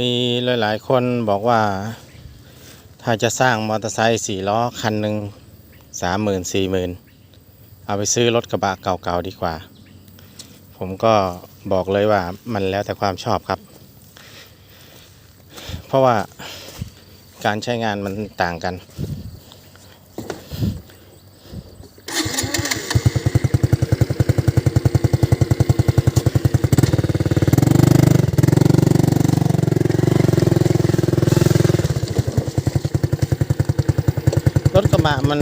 มีหลายๆ คนบอกว่า ถ้าจะสร้างมอเตอร์ไซค์สี่ล้อคันหนึ่งสามหมื่นสี่หมื่นเอาไปซื้อรถกระบะเก่าๆดีกว่า ผมก็บอกเลยว่ามันแล้วแต่ความชอบครับ เพราะว่าการใช้งานมันต่างกัน รถกระ บะมัน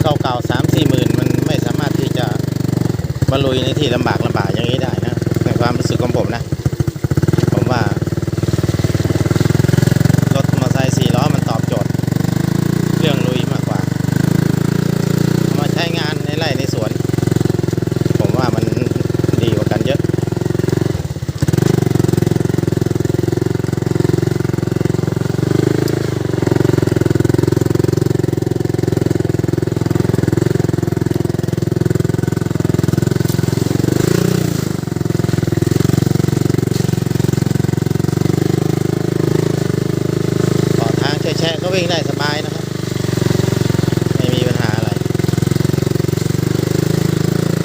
เก่าๆสามสี่หมื่นมันไม่สามารถที่จะบรรลุยในที่ลำบากลำบากอย่างนี้ได้นะในความรู้สึกของผมนะ ผมว่า รถมอเตอร์ไซค์สี่ล้อมันตอบโจทย์ เรื่องลุยมากกว่าเอามาใช้งานในไร่ในสวน ผมว่ามันดีกว่ากันเยอะ ขอทางแช่ๆก็ วิ่งได้สบายนะครับ ไม่มีปัญหาอะไร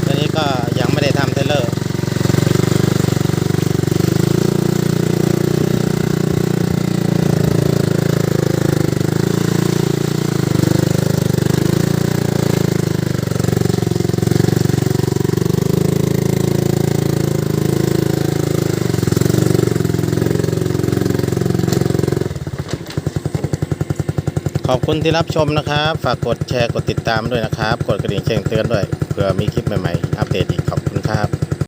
ตอนนี้ก็ยังไม่ได้ทำเทรลเลอร์ ขอบคุณที่รับชมนะครับ ฝากกดแชร์กดติดตามด้วยนะครับ กดกระดิ่งแจ้งเตือนด้วยเผื่อมีคลิปใหม่ๆ อัปเดตอีกขอบคุณครับ